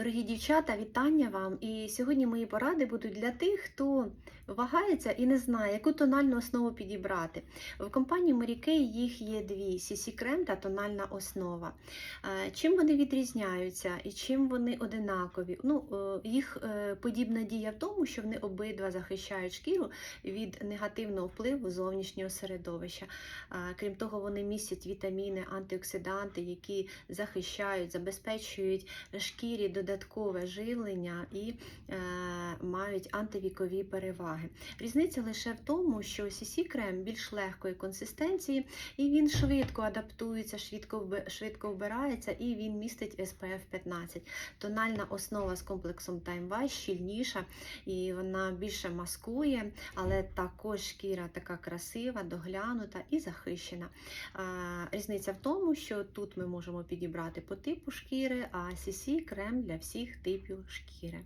Дорогі дівчата, вітання вам! І сьогодні мої поради будуть для тих, хто вагається і не знає, яку тональну основу підібрати. В компанії Mary їх є дві: CC крем та тональна основа. Е, Чим вони відрізняються і чим вони одинакові? Ну, е, їх е, подібна дія в тому, що вони обидва захищають шкіру від негативного впливу зовнішнього середовища. Крім того, вони містять вітаміни, антиоксиданти, які захищають, забезпечують шкірі додаткове живлення і е, мають антивікові переваги. Різниця лише в тому, що CC крем більш легкої консистенції, і він швидко адаптується, швидко, швидко вбирається, і він містить SPF 15. Тональна основа з комплексом Time щільніша, і вона більше маскує, але також шкіра така красива, доглянута і захищена. А, Різниця в тому, що тут ми можемо підібрати по типу шкіри, а CC крем для всіх типів шкіри.